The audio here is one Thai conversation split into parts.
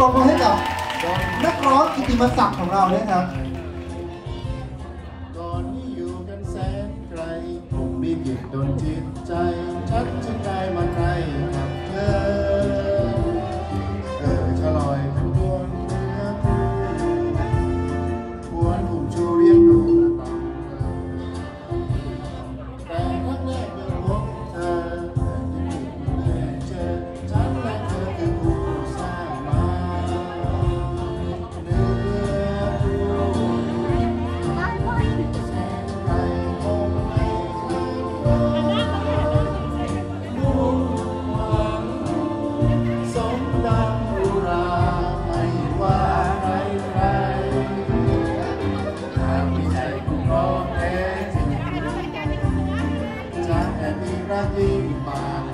รบมือให้กับนักร้องกิตติมศักดิ์ของเราด้วยครับ pra queimar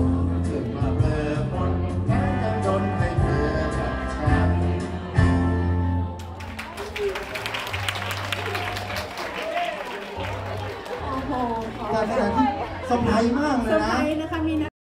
โอแต่สบายมากเลยนะ ส์นะคะมีนั